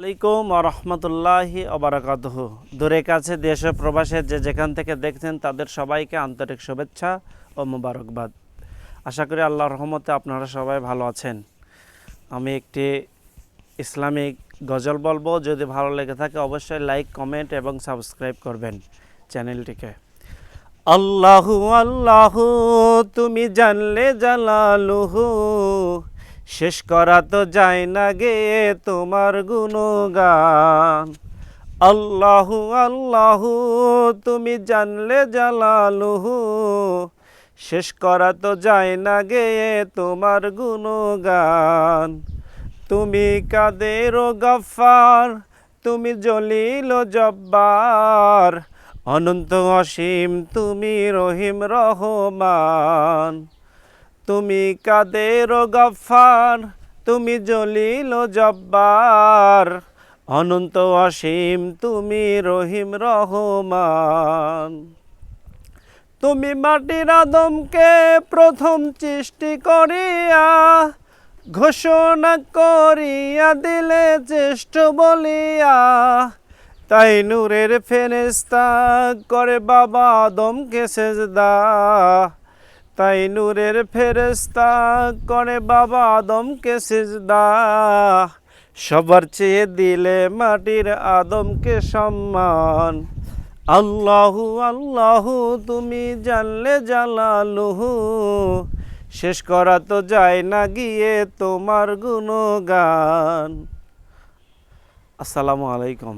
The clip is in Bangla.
আলাইকুম রহমতুল্লাহি অবরাকাতহ দূরে কাছে, দেশ প্রবাসে যে যেখান থেকে দেখছেন, তাদের সবাইকে আন্তরিক শুভেচ্ছা ও মোবারকবাদ। আশা করি আল্লাহ রহমতে আপনারা সবাই ভালো আছেন। আমি একটি ইসলামিক গজল বলব। যদি ভালো লেগে থাকে, অবশ্যই লাইক, কমেন্ট এবং সাবস্ক্রাইব করবেন চ্যানেলটিকে। আল্লাহু আল্লাহু, তুমি জানলে জালালুহু। শেষ করা তো যায় না গে তোমার গুণগান। আল্লাহু আল্লাহু, তুমি জানলে জালালুহু। শেষ করা তো যায় না গে তোমার গুণগান। তুমি কাদের গফার, তুমি জলিল জব্বার। অনন্ত অসীম, তুমি রহিম রহমান। তুমি কাদের গফার তুমি জলিল জব্বার। অনন্ত অসীম, তুমি রহিম রহমান। তুমি মাটির আদমকে প্রথম সৃষ্টি করিয়া ঘোষণা করিয়া দিলে জ্যেষ্ঠ বলিয়া, তাই নূরের ফেরেস্তা করে বাবা আদমকে সেজদা তাই নূরের ফেরেস্তা করে বাবা আদমকে সেজদা। সবার চেয়ে দিলে মাটির আদমকে সম্মান। আল্লাহু আল্লাহু, তুমি জানলে জালালুহু। শেষ করা তো যায় না গিয়ে তোমার গুণগান। আসসালামু আলাইকুম।